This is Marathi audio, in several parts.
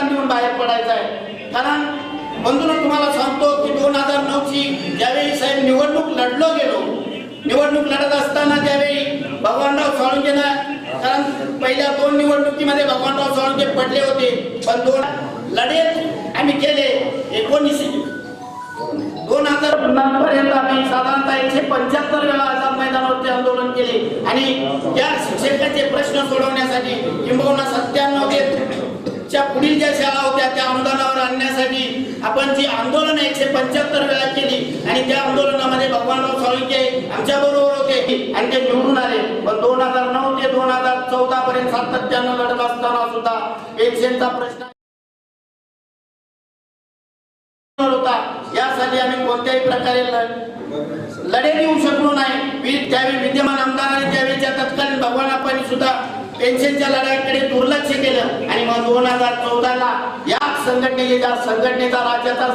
मतदान देऊन बाहेर पडायचं आहे. कारण बंधून तुम्हाला सांगतो की दोन हजार नऊची ज्यावेळी साहेब निवडणूक लढलो गेलो निवडणूक लढत असताना त्यावेळी भगवानराव साळुंकेनं कारण पहिल्या दोन निवडणुकीमध्ये भगवानराव साळुंके पडले होते पण दोन लढेत आम्ही केले एकोणीसशे. दोन हजार पर्यंत आम्ही साधारणतः एकशे पंच्याहत्तर वेळा आझाद मैदानावरती आंदोलन केले आणि या शिक्षकाचे प्रश्न सोडवण्यासाठी किंबहुना सत्या आपण आंदोलन एकशे पंच्याहत्तर वेळा केली. आणि त्या आंदोलनामध्ये भगवानराव साळुंके आमच्या बरोबर होते आणि ते निवडून आले. पण दोन हजार नऊ ते दोन हजार चौदा पर्यंत सातत्यानं लढत असताना सुद्धा पेन्शनचा प्रश्न होता. यासाठी आम्ही कोणत्याही प्रकारे लढे देऊ शकलो नाही. त्यावेळी विद्यमान आमदार आणि त्यावेळीच्या तत्कालीन भगवान आपण सुद्धा पेन्शनच्या लढ्याकडे दुर्लक्ष केलं आणि मग दोन हजार चौदा ला या संघटनेचे ज्या संघटनेचा राज्याचा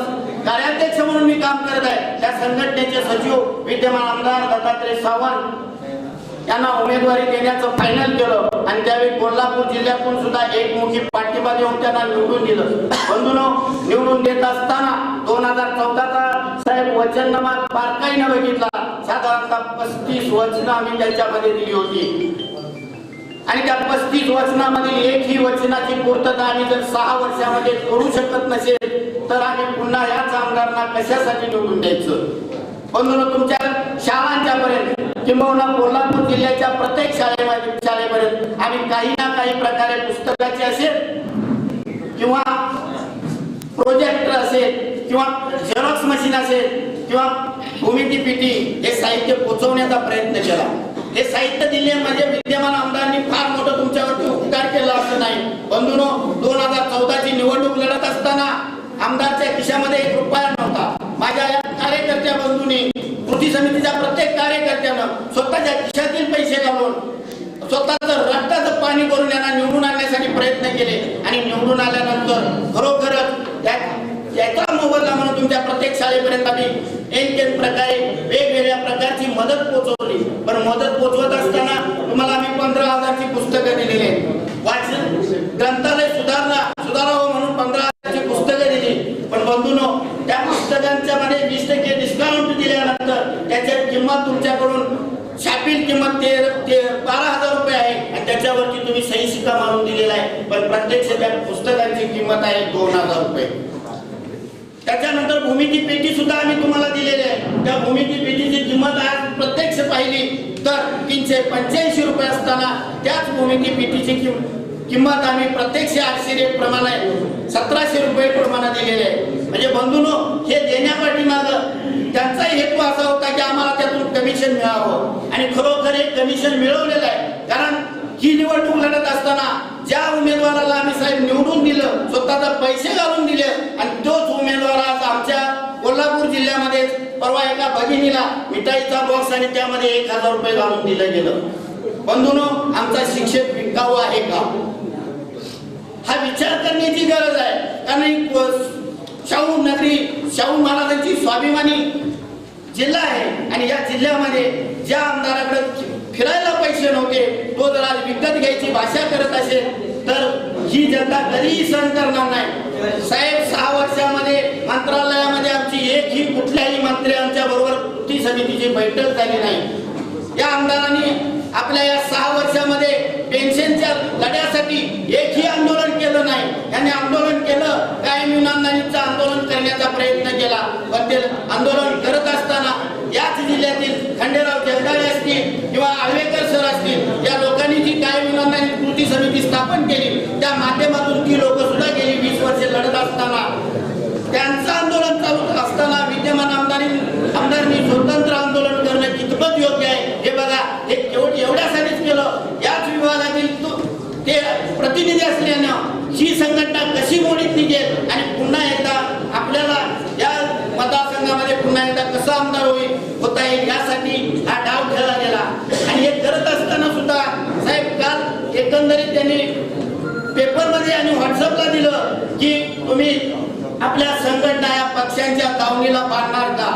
कार्याध्यक्ष म्हणून मी काम करत आहे. त्या संघटनेचे सचिव विद्यमान आमदार दत्तात्रय सावंत यांना उमेदवारी देण्याचं फायनल केलं आणि त्यावेळी कोल्हापूर जिल्ह्यातून सुद्धा एकमुखी पाठिंबा देऊन त्यांना निवडून दिलं. बंधूनो निवडून देत असताना दोन हजार चौदाचा साहेब वचननामा बारकाईनं बघितला. साधारणतः पस्तीस वचनं आम्ही त्यांच्यामध्ये दिली होती. आणि त्या पस्तीस वचनामध्ये एक ही वचनाची पूर्तता आम्ही जर सहा वर्षामध्ये करू शकत नसेल तर आम्ही पुन्हा याच आमदारांना कशासाठी निवडून द्यायचं? म्हणून तुमच्या शाळांच्या पर्यंत किंबहुना कोल्हापूर जिल्ह्याच्या प्रत्येक शाळेमध्ये शाळेपर्यंत आम्ही काही ना काही प्रकारे पुस्तकाचे असेल किंवा प्रोजेक्टर असेल किंवा झेरॉक्स मशीन असेल किंवा भूमिती पिटी हे साहित्य पोहोचवण्याचा प्रयत्न केला. हे साहित्य दिले म्हणजे विद्यमान आमदारांनी फार मोठं तुमच्यावरती उपकार केला असं नाही. बंधूनो दोन हजार चौदाची निवडणूक लढत असताना आमदारच्या खिशामध्ये एक रुपया नव्हता. माझ्या या कार्यकर्त्या बंधूंनी कृती समितीच्या प्रत्येक कार्यकर्त्यानं स्वतःच्या खिशातील पैसे घालून स्वतःच रक्ताचं पाणी करून यांना निवडून आणण्यासाठी प्रयत्न केले आणि निवडून आल्यानंतर मोबदला म्हणून तुमच्या प्रत्येक शाळेपर्यंत आम्ही एक एक प्रकारे वेगवेगळ्या प्रकारची मदत पोहोचवली. पण मदत पोहोचवत असताना तुम्हाला आम्ही पंधरा हजारची पुस्तकं दिलेली आहेत. वाचन ग्रंथालय सुधारणा सुधारावं म्हणून पंधरा हजारची पुस्तकं दिली. पण बंधूनो त्या पुस्तकांच्या मध्ये वीस टक्के डिस्काउंट दिल्यानंतर त्याची किंमत तुमच्याकडून छापील किंमत ते ते बारा हजार रुपये आहे. आणि त्याच्यावरती तुम्ही सही शिक्का मारून दिलेला आहे. पण प्रत्यक्ष त्या पुस्तकांची किंमत आहे दोन हजार रुपये. त्याच्यानंतर भूमीची पेटी सुद्धा आम्ही तुम्हाला दिलेली आहे. त्या भूमीची पेटीची किंमत आज प्रत्यक्ष पाहिली तर तीनशे पंच्याऐंशी रुपये असताना त्याच भूमीची पेटीची किं- किंमत आम्ही प्रत्यक्ष आठशे प्रमाणे सतराशे रुपये प्रमाणे दिलेले आहे. म्हणजे बंधूनो हे देण्यापाठीमाग त्यांचाही हेतू असा होता की आम्हाला त्यातून कमिशन मिळावं. आणि खरोखर हे कमिशन मिळवलेलं आहे. कारण ही निवडणूक लढत असताना ज्या उमेदवाराला आम्ही साहेब निवडून दिलं स्वतःचा पैसे घालून दिले आणि तोच उमेदवार आज आमच्या कोल्हापूर जिल्ह्यामध्ये परवा एका भगिनीला मिठाईचा बॉक्स आणि त्यामध्ये एक हजार रुपये घालून दिलं गेलं. बंधून आमचा शिक्षक विकाऊ आहे का? हा विचार करण्याची गरज आहे. कारण शाहू नगरी शाहू महाराजांची स्वाभिमानी जिल्हा आहे आणि या जिल्ह्यामध्ये ज्या आमदाराकडे फिरायला पैसे नव्हते तो जर आज विकत घ्यायची भाषा करत असेल तर ही जनता कधीही सहन करणार नाही. साहेब सहा वर्षामध्ये मंत्रालयामध्ये आमची एक ही कुठल्याही मंत्री आमच्या बरोबर कृती समितीची बैठक झाली नाही. या आमदारांनी आपल्या या सहा वर्षामध्ये पेन्शनच्या लढ्यासाठी एकही आंदोलन केलं नाही. यांनी आंदोलन केलं काय मुलांना आंदोलन करण्याचा प्रयत्न केला पण ते आंदोलन करत असताना याच जिल्ह्यातील खंडेराव जगदाळे असतील किंवा आळवेकर सर असतील या लोकांनी जी कायम युनांनी कृती समिती स्थापन केली त्या माध्यमातून ती लोक सुद्धा गेली वीस वर्षे लढत असताना त्यांचं आंदोलन चालू असताना विद्यमान आमदारी आमदारांनी स्वतंत्र आंदोलन करणं कितपत योग्य आहे हे बघा हे केवळ एवढ्यासाठीच केलं याच विभागातील तो- ते प्रतिनिधी असल्यानं ही संघटना कशी मोडीत निघेल आणि पुन्हा एकदा आपल्याला या मतदारसंघामध्ये पुन्हा एकदा कसं आमदार होईल होता येईल यासाठी हा डाव खेळला गेला. आणि हे करत असताना सुद्धा साहेब काल एकंदरीत त्यांनी पेपरमध्ये आणि व्हॉट्सअपला दिलं की तुम्ही आपल्या संघटना या पक्षांच्या दावणीला बांधणार का?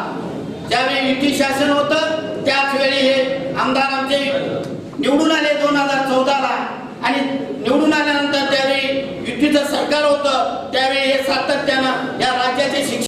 ज्यावेळी युती शासन होतं त्याच वेळी हे आमदार आमचे निवडून आले दोन हजार चौदाला. आणि निवडून आल्यानंतर त्यावेळी युतीचं सरकार होतं त्यावेळी हे सातत्यानं या राज्याचे शिक्षण